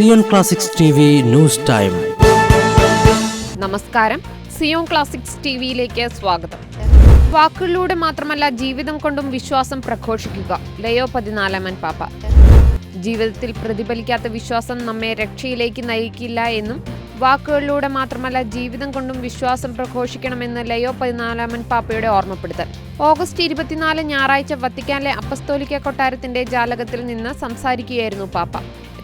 Zion classics news time. നമസ്കാരം. Zion classics T വിയിലേക്ക് സ്വാഗതം. വാക്കുകളിലൂടെ മാത്രമല്ല ജീവിതം കൊണ്ടും വിശ്വാസം പ്രഘോഷിക്കുക. ലയോ പതിനാലാമൻ പാപ്പ. ജീവിതത്തിൽ പ്രതിഫലിക്കാത്ത വിശ്വാസം നമ്മെ രക്ഷയിലേക്ക് നയിക്കില്ല എന്നും വാക്കുകളിലൂടെ മാത്രമല്ല ജീവിതം കൊണ്ടും വിശ്വാസം പ്രഘോഷിക്കണമെന്ന് ലയോ പതിനാലാമൻ പാപ്പയുടെ ഓർമ്മപ്പെടുത്തൽ. ഓഗസ്റ്റ് ഇരുപത്തിനാല് ഞായറാഴ്ച വത്തിക്കാനിലെ അപ്പസ്തോലിക്ക കൊട്ടാരത്തിന്റെ ജാലകത്തിൽ നിന്ന് സംസാരിക്കുകയായിരുന്നു പാപ്പ.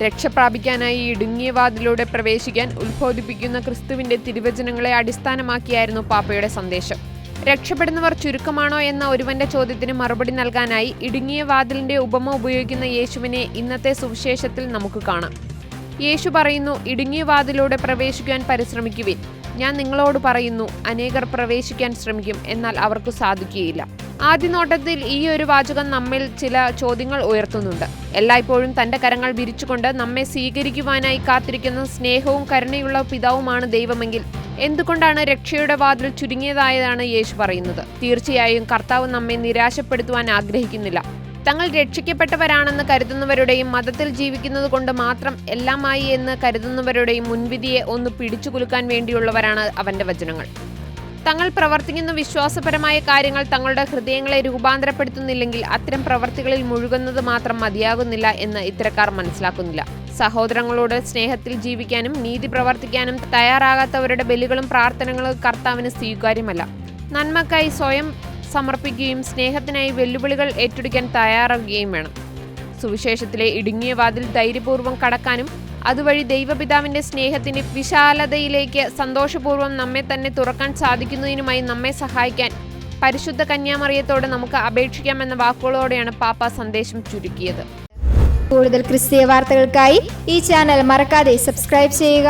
രക്ഷ പ്രാപിക്കാനായി ഇടുങ്ങിയ വാതിലൂടെ പ്രവേശിക്കാൻ ഉത്ബോധിപ്പിക്കുന്ന ക്രിസ്തുവിന്റെ തിരുവചനങ്ങളെ അടിസ്ഥാനമാക്കിയായിരുന്നു പാപ്പയുടെ സന്ദേശം. രക്ഷപ്പെടുന്നവർ ചുരുക്കമാണോ എന്ന ഒരുവന്റെ ചോദ്യത്തിന് മറുപടി നൽകാനായി ഇടുങ്ങിയ വാതിലിന്റെ ഉപമ ഉപയോഗിക്കുന്ന യേശുവിനെ ഇന്നത്തെ സുവിശേഷത്തിൽ നമുക്ക് കാണാം. യേശു പറയുന്നു ഇടുങ്ങിയ വാതിലൂടെ പ്രവേശിക്കാൻ പരിശ്രമിക്കുവിൻ. ഞാൻ നിങ്ങളോട് പറയുന്നു അനേകർ പ്രവേശിക്കാൻ ശ്രമിക്കും എന്നാൽ അവർക്ക് സാധിക്കുകയില്ല. ആദ്യ നോട്ടത്തിൽ ഈ ഒരു വാചകം നമ്മിൽ ചില ചോദ്യങ്ങൾ ഉയർത്തുന്നുണ്ട്. എല്ലായ്പ്പോഴും തന്റെ കരങ്ങൾ വിരിച്ചുകൊണ്ട് നമ്മെ സ്വീകരിക്കുവാനായി കാത്തിരിക്കുന്ന സ്നേഹവും കരുണയുള്ള പിതാവുമാണ് ദൈവമെങ്കിൽ എന്തുകൊണ്ടാണ് രക്ഷയുടെ വാതിൽ ചുരുങ്ങിയതായതാണ് യേശു പറയുന്നത്? തീർച്ചയായും കർത്താവ് നമ്മെ നിരാശപ്പെടുത്തുവാൻ ആഗ്രഹിക്കുന്നില്ല. തങ്ങൾ രക്ഷിക്കപ്പെട്ടവരാണെന്ന് കരുതുന്നവരുടെയും മതത്തിൽ ജീവിക്കുന്നത് കൊണ്ട് മാത്രം എല്ലാമായി എന്ന് കരുതുന്നവരുടെയും മുൻവിധിയെ ഒന്ന് പിടിച്ചു കുലുക്കാൻ വേണ്ടിയുള്ളവരാണ് അവന്റെ വചനങ്ങൾ. തങ്ങൾ പ്രവർത്തിക്കുന്ന. വിശ്വാസപരമായ കാര്യങ്ങൾ തങ്ങളുടെ ഹൃദയങ്ങളെ രൂപാന്തരപ്പെടുത്തുന്നില്ലെങ്കിൽ അത്തരം പ്രവർത്തികളിൽ മുഴുകുന്നത് മാത്രം മതിയാകുന്നില്ല എന്ന് ഇത്തരക്കാർ മനസ്സിലാക്കുന്നില്ല. സഹോദരങ്ങളോട് സ്നേഹത്തിൽ ജീവിക്കാനും നീതി പ്രവർത്തിക്കാനും തയ്യാറാകാത്തവരുടെ ബലികളും പ്രാർത്ഥനകളും കർത്താവിന് സ്വീകാര്യമല്ല. നന്മക്കായി സ്വയം സമർപ്പിക്കുകയും സ്നേഹത്തിനായി വെല്ലുവിളികൾ ഏറ്റെടുക്കാൻ തയ്യാറാകുകയും വേണം. സുവിശേഷത്തിലെ ഇടുങ്ങിയ വാതിൽ ധൈര്യപൂർവം കടക്കാനും അതുവഴി ദൈവപിതാവിന്റെ സ്നേഹത്തിന്റെ വിശാലതയിലേക്ക് സന്തോഷപൂർവം നമ്മെ തന്നെ തുറക്കാൻ സാധിക്കുന്നതിനുമായി നമ്മെ സഹായിക്കാൻ പരിശുദ്ധ കന്യാമറിയത്തോട് നമുക്ക് അപേക്ഷിക്കാമെന്ന വാക്കുകളോടെയാണ് പാപ്പ സന്ദേശം ചുരുക്കിയത്. കൂടുതൽ ക്രിസ്തീയ വാർത്തകൾക്കായി ഈ ചാനൽ മറക്കാതെ സബ്സ്ക്രൈബ് ചെയ്യുക.